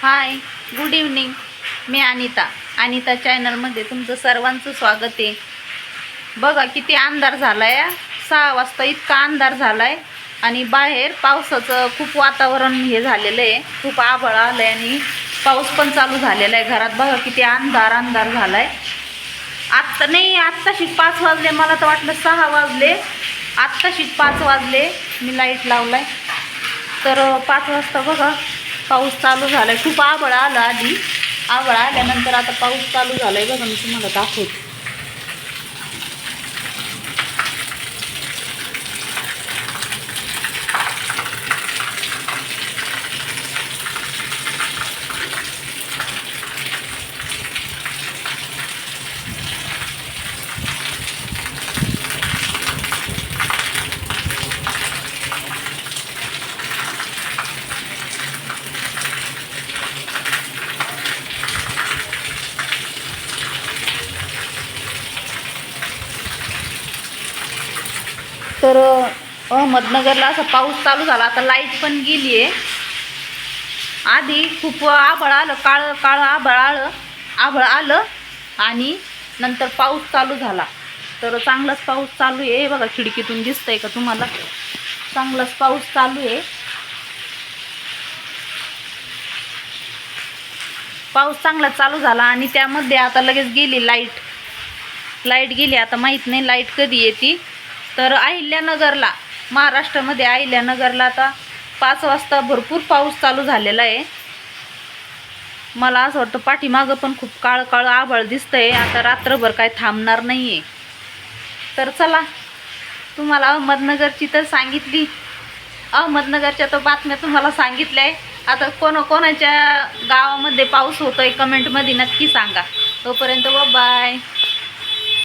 हाय good evening मी अनिता. अनिता चॅनलमध्ये तुमचं सर्वांचं स्वागत आहे. बघा किती अंधार झाला आहे सहा वाजता इतका अंधार झाला आहे आणि बाहेर पावसाचं खूप वातावरण हे झालेलं आहे. खूप आभळ आलं आहे आणि पाऊस पण चालू झालेला आहे घरात. बघा किती अंधार अंधार झाला आहे आत्ता नाही आत्ताशी पाच वाजले. मला तर वाटलं सहा वाजले. आत्ताशी पाच वाजले. मी लाइट लावलाय. तर पाच वाजता बघा. पाऊस चालू झाला आहे खूप आबळ आलं आधी. आबळ आल्यानंतर आता पाऊस चालू झाला आहे बघा मी तुम्हाला दाखवते. तर अहमदनगरला असा पाऊस चालू झाला. आता लाइट पण गेली आहे आधी खूप आभळ आलं काळं काळं आभळ आलं आभळ आलं आणि नंतर पाऊस चालू झाला. तर चांगलाच पाऊस चालू आहे. बघा खिडकीतून दिसतंय का तुम्हाला? चांगलाच पाऊस चालू आहे. पाऊस चांगला चालू झाला आणि त्यामध्ये आता लगेच गेली लाइट लाइट गेली. आता माहीत नाही लाइट कधी येते. तर अहिल्यानगरला महाराष्ट्रामध्ये अहिल्यानगरला आता पाच वाजता भरपूर पाऊस चालू झालेला आहे. मला असं वाटतं पाठीमागं पण खूप काळं काळं आभाळ दिसतंय. आता रात्रभर काय थांबणार नाही आहे तर चला तुम्हाला अहमदनगरची तर सांगितली. अहमदनगरच्या तर बातम्या तुम्हाला सांगितल्या आहे आता कोण कोणाच्या गावामध्ये पाऊस होतोय कमेंटमध्ये नक्की सांगा. तोपर्यंत बाय